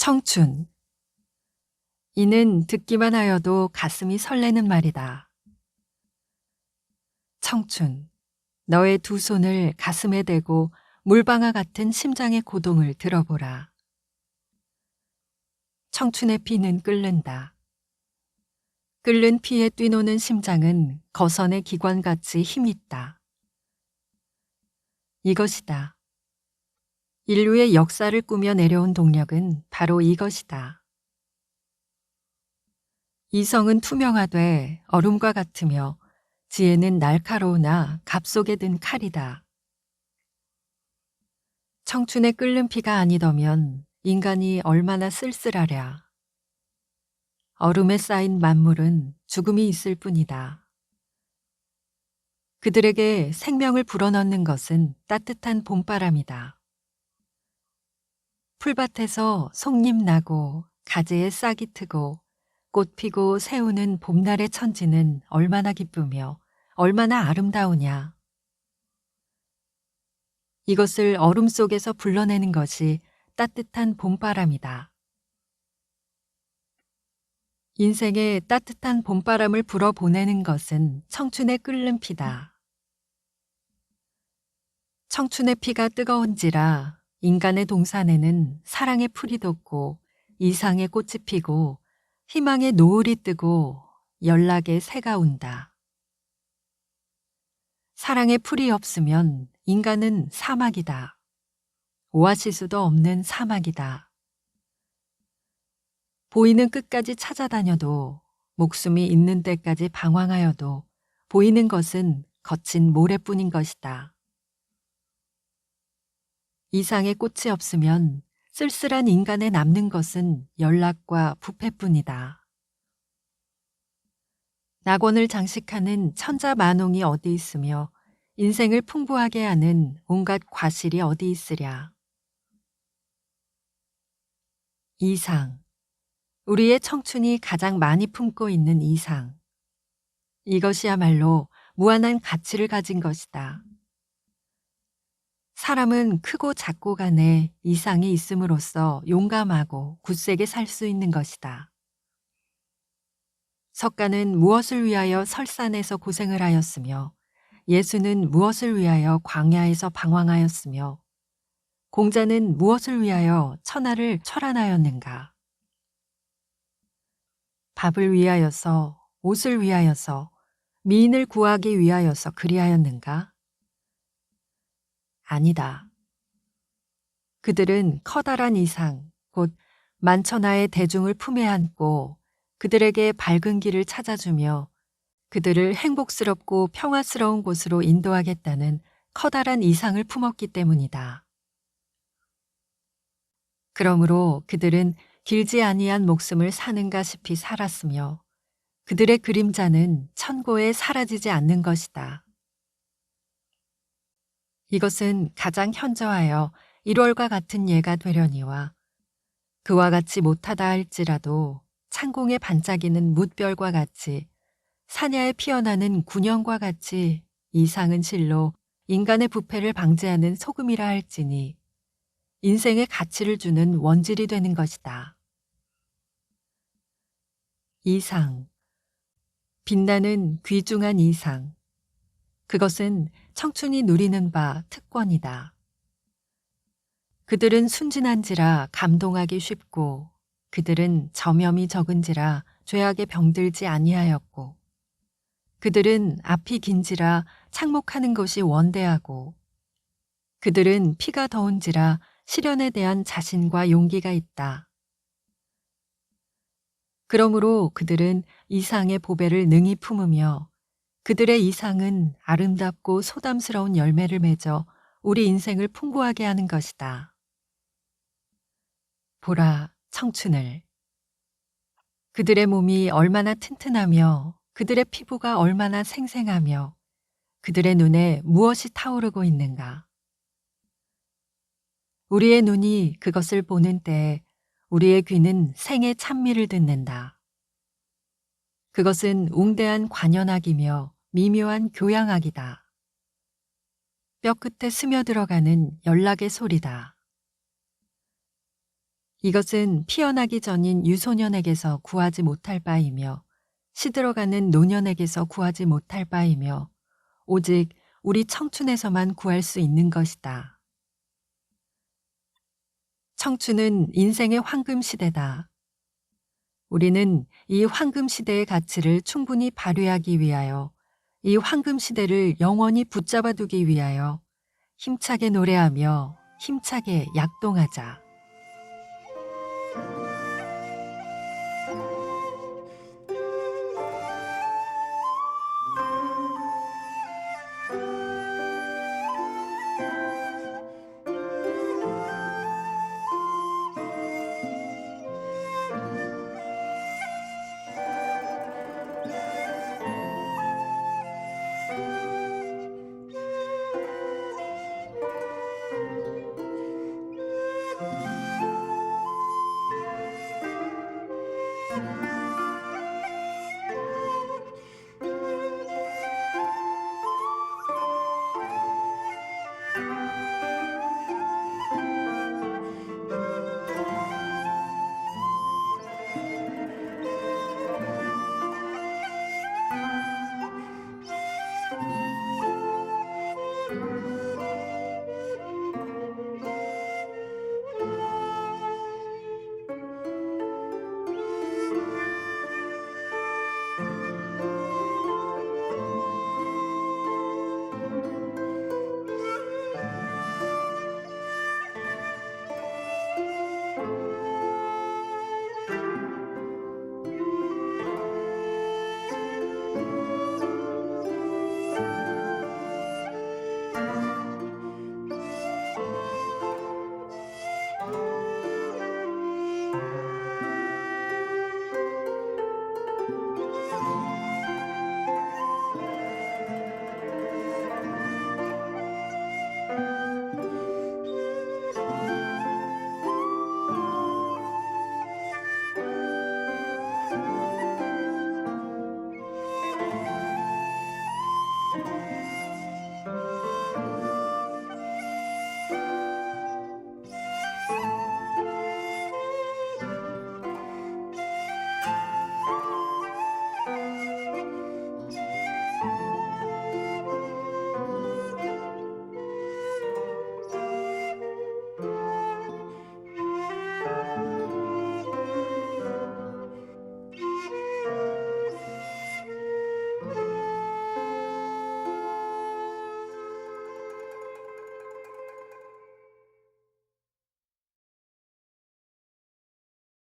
청춘. 이는 듣기만 하여도 가슴이 설레는 말이다. 청춘. 너의 두 손을 가슴에 대고 물방아 같은 심장의 고동을 들어보라. 청춘의 피는 끓는다. 끓는 피에 뛰노는 심장은 거선의 기관같이 힘있다. 이것이다. 인류의 역사를 꾸며 내려온 동력은 바로 이것이다. 이성은 투명하되 얼음과 같으며 지혜는 날카로우나 갑 속에 든 칼이다. 청춘의 끓는 피가 아니더면 인간이 얼마나 쓸쓸하랴. 얼음에 쌓인 만물은 죽음이 있을 뿐이다. 그들에게 생명을 불어넣는 것은 따뜻한 봄바람이다. 풀밭에서 송잎 나고 가지에 싹이 트고 꽃 피고 새우는 봄날의 천지는 얼마나 기쁘며 얼마나 아름다우냐. 이것을 얼음 속에서 불러내는 것이 따뜻한 봄바람이다. 인생에 따뜻한 봄바람을 불어보내는 것은 청춘의 끓는 피다. 청춘의 피가 뜨거운지라 인간의 동산에는 사랑의 풀이 돋고 이상의 꽃이 피고 희망의 노을이 뜨고 연락의 새가 운다. 사랑의 풀이 없으면 인간은 사막이다. 오아시스도 없는 사막이다. 보이는 끝까지 찾아다녀도 목숨이 있는 때까지 방황하여도 보이는 것은 거친 모래뿐인 것이다. 이상의 꽃이 없으면 쓸쓸한 인간에 남는 것은 연락과 부패뿐이다. 낙원을 장식하는 천자만홍이 어디 있으며 인생을 풍부하게 하는 온갖 과실이 어디 있으랴. 이상. 우리의 청춘이 가장 많이 품고 있는 이상. 이것이야말로 무한한 가치를 가진 것이다. 사람은 크고 작고 간에 이상이 있음으로써 용감하고 굳세게 살 수 있는 것이다. 석가는 무엇을 위하여 설산에서 고생을 하였으며 예수는 무엇을 위하여 광야에서 방황하였으며 공자는 무엇을 위하여 천하를 철안하였는가? 밥을 위하여서 옷을 위하여서 미인을 구하기 위하여서 그리하였는가? 아니다. 그들은 커다란 이상, 곧 만천하의 대중을 품에 안고 그들에게 밝은 길을 찾아주며 그들을 행복스럽고 평화스러운 곳으로 인도하겠다는 커다란 이상을 품었기 때문이다. 그러므로 그들은 길지 아니한 목숨을 사는가 싶이 살았으며 그들의 그림자는 천고에 사라지지 않는 것이다. 이것은 가장 현저하여 1월과 같은 예가 되려니와 그와 같이 못하다 할지라도 창공에 반짝이는 뭇별과 같이 사냐에 피어나는 군형과 같이 이상은 실로 인간의 부패를 방지하는 소금이라 할지니 인생의 가치를 주는 원질이 되는 것이다. 이상. 빛나는 귀중한 이상. 그것은 청춘이 누리는 바 특권이다. 그들은 순진한지라 감동하기 쉽고 그들은 저염이 적은지라 죄악에 병들지 아니하였고 그들은 앞이 긴지라 착목하는 것이 원대하고 그들은 피가 더운지라 시련에 대한 자신과 용기가 있다. 그러므로 그들은 이상의 보배를 능히 품으며 그들의 이상은 아름답고 소담스러운 열매를 맺어 우리 인생을 풍부하게 하는 것이다. 보라, 청춘을. 그들의 몸이 얼마나 튼튼하며 그들의 피부가 얼마나 생생하며 그들의 눈에 무엇이 타오르고 있는가. 우리의 눈이 그것을 보는 때에 우리의 귀는 생의 찬미를 듣는다. 그것은 웅대한 관현악이며 미묘한 교양악이다. 뼈끝에 스며들어가는 연락의 소리다. 이것은 피어나기 전인 유소년에게서 구하지 못할 바이며 시들어가는 노년에게서 구하지 못할 바이며 오직 우리 청춘에서만 구할 수 있는 것이다. 청춘은 인생의 황금 시대다. 우리는 이 황금 시대의 가치를 충분히 발휘하기 위하여 이 황금 시대를 영원히 붙잡아 두기 위하여 힘차게 노래하며 힘차게 약동하자.